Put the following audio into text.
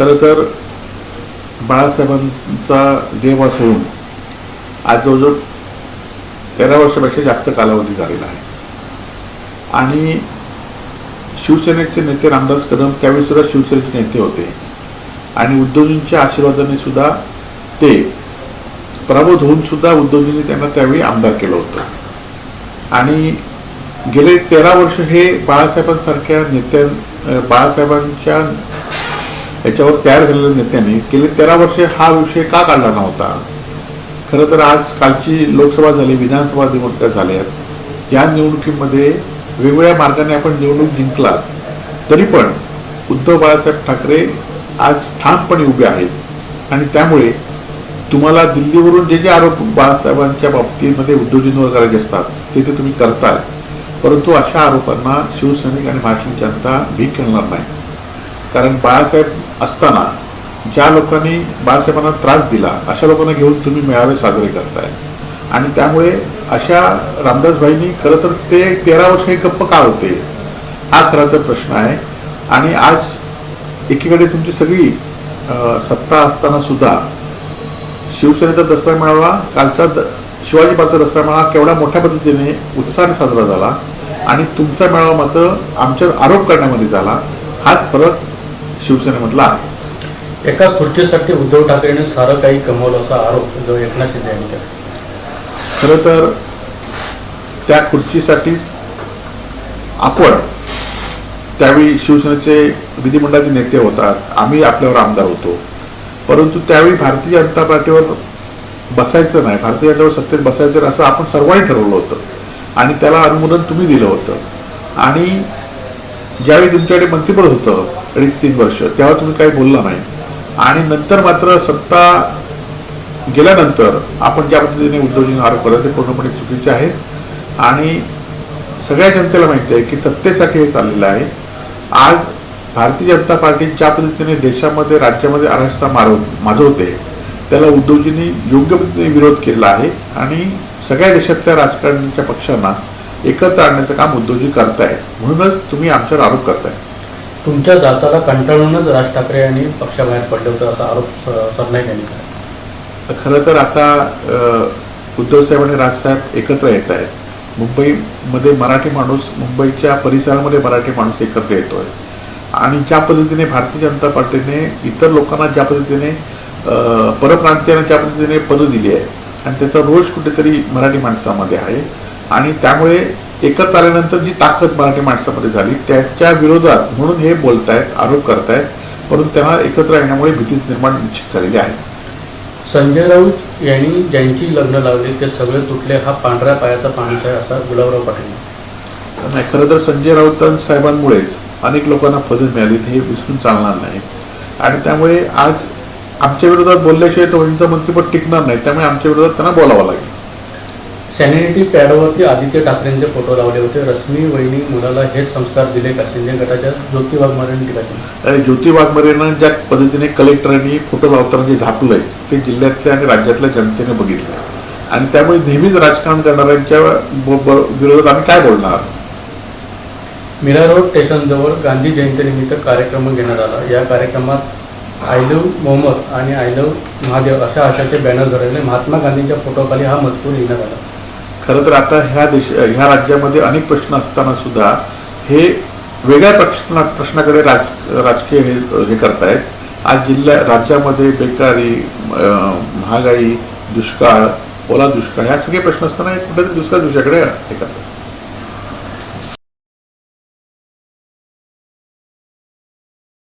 खरं तर बाळासाहेबांचा देवास होऊन आज जवळजवळ तेरा वर्षापेक्षा जास्त कालावधी झालेला आहे. आणि शिवसेनेचे नेते रामदास कदम त्यावेळी सुद्धा शिवसेनेचे नेते होते. आणि उद्धवजींच्या आशीर्वादाने सुद्धा ते प्रबोध होऊन सुद्धा उद्धवजींनी त्यांना त्यावेळी आमदार केलं होतं. आणि गेले तेरा वर्ष हे बाळासाहेबांसारख्या नेत्या बाळासाहेबांच्या याच्यावर तयार झालेल्या नेत्यांनी गेले तेरा वर्षे हा विषय का काढला नव्हता? खरं तर आज कालची लोकसभा झाली विधानसभा निवडणुका झाल्यात. या निवडणुकीमध्ये वेगवेगळ्या मार्गाने आपण निवडणूक जिंकलात. तरी पण उद्धव बाळासाहेब ठाकरे आज ठामपणे उभे आहेत. आणि त्यामुळे तुम्हाला दिल्लीवरून जे जे आरोप बाळासाहेबांच्या बाबतीमध्ये उद्योजनवर करायचे असतात ते ते तुम्ही करतात परंतु अशा आरोपांना शिवसैनिक आणि भारतीय जनता भीक घालणार नाही. कारण बाळासाहेब असताना ज्या लोकांनी बाळासाहेबांना त्रास दिला अशा लोकांना घेऊन तुम्ही मेळावे साजरे करताय. आणि त्यामुळे अशा रामदासभाईंनी खरं तर ते तेरा वर्ष हे गप्प का होते? हा खरा तर प्रश्न आहे. आणि आज एकीकडे तुमची सगळी सत्ता असताना सुद्धा शिवसेनेचा दसरा मेळावा कालचा द शिवाजी पार्कचा दसरा मेळावा केवढा मोठ्या पद्धतीने उत्साहाने साजरा झाला. आणि तुमचा मेळावा मात्र आमच्यावर आरोप करण्यामध्ये झाला. हाच फरक शिवसेनेमधला आहे. एका खुर्चीसाठी उद्धव ठाकरेने सारं काही कमवलं असा आरोप जो एकनाथ शिंदे यांनी केला. खरं तर त्या खुर्चीसाठीच आपण त्यावेळी शिवसेनेचे विधिमंडळाचे नेते होतात आम्ही आपल्यावर आमदार होतो. परंतु त्यावेळी भारतीय जनता पार्टीवर बसायचं नाही भारतीय जनता पार्टी सत्तेत बसायचं नाही असं आपण सर्वांनी ठरवलं होतं. आणि त्याला अनुमोदन तुम्ही दिलं होतं. आणि ज्यावेळी तुमच्याकडे मंत्रिपद होतं अडीच तीन वर्ष. तेव्हा तुम्ही काही बोलला नाही. आणि नंतर मात्र सत्ता गेल्यानंतर आपण ज्या पद्धतीने उद्धवजी आरोप करतात ते पूर्णपणे चुकीचे आहेत. आणि सगळ्या जनतेला माहिती आहे की सत्तेसाठी हे चाललेलं आहे. आज भारतीय जनता पार्टी ज्या पद्धतीने देशामध्ये राज्यामध्ये अराजकता मारव माजवते त्याला उद्धवजींनी योग्य पद्धतीने विरोध केला आहे. आणि सगळ्या देशातल्या राजकारण्यांच्या पक्षांना एकत्र आणण्याचं काम उद्धवजी करतायत. म्हणूनच तुम्ही आमच्यावर आरोप करताय तुमच्या जाचाला कंटाळूनच राज ठाकरे यांनी पक्षाबाहेर पडले होते असा आरोप सरनाईक यांनी केला. खरं तर आता उद्धवसाहेब उद्धव साहेब आणि राजसाहेब एकत्र येत आहेत. मुंबईमध्ये मराठी माणूस मुंबईच्या परिसरामध्ये मराठी माणूस एकत्र येतोय. आणि ज्या पद्धतीने भारतीय जनता पार्टीने इतर लोकांना ज्या पद्धतीने परप्रांतीयांना ज्या पद्धतीने पदं दिली आहे आणि त्याचा रोष कुठेतरी मराठी माणसामध्ये आहे. आणि त्यामुळे एकत्र आल्यानंतर जी ताकद मराठी माणसामध्ये झाली त्याच्या विरोधात म्हणून हे बोलतायत आरोप करतायत परंतु त्यांना एकत्र येण्यामुळे भीती निर्माण निश्चित झालेली आहे. संजय राऊत यांनी ज्यांची लग्न लावली ते सगळे तुटले हा पांढऱ्या पायाचा आहे असा गुलाबराव पाटील. नाही खरं तर संजय राऊत साहेबांमुळेच अनेक लोकांना पदं मिळालीत हे विसरून चालणार नाही. आणि त्यामुळे आज आमच्या विरोधात बोलल्याशिवाय तो यांचं मंत्रिपद टिकणार नाही त्यामुळे आमच्या विरोधात त्यांना बोलावं लागेल. सॅनिटरी पॅडवरती आदित्य ठाकरेंचे फोटो लावले होते. रश्मी वहिनी मुलाला हेच संस्कार दिले का? शिंदे गटाच्या ज्योती वाघमारेंनी टीका ज्योती वाघमारेनं ज्या पद्धतीने कलेक्टरांनी फोटो लावताना जे झापलंय ते जिल्ह्यातल्या आणि राज्यातल्या जनतेने बघितलं आणि त्यामुळे नेहमीच राजकारण करणाऱ्यांच्या विरोधात आम्ही काय बोलणार? मीरा रोड स्टेशनजवळ गांधी जयंतीनिमित्त कार्यक्रम घेण्यात आला. या कार्यक्रमात आय लव्ह मोहम्मद आणि आय लव्ह महादेव अशा आशाचे बॅनर धरले. महात्मा गांधींच्या फोटोखाली हा मजकूर लिहिण्यात आला. खरं तर आता ह्या देश ह्या राज्यामध्ये अनेक प्रश्न असताना सुद्धा हे वेगळ्या प्रश्न प्रश्नाकडे राज राजकीय हे हे करतायत. आज जिल्ह्या राज्यामध्ये बेकारी महागाई दुष्काळ ओला दुष्काळ ह्या सगळे प्रश्न असताना कुठेतरी दुसऱ्या दिवसाकडे हे करतात.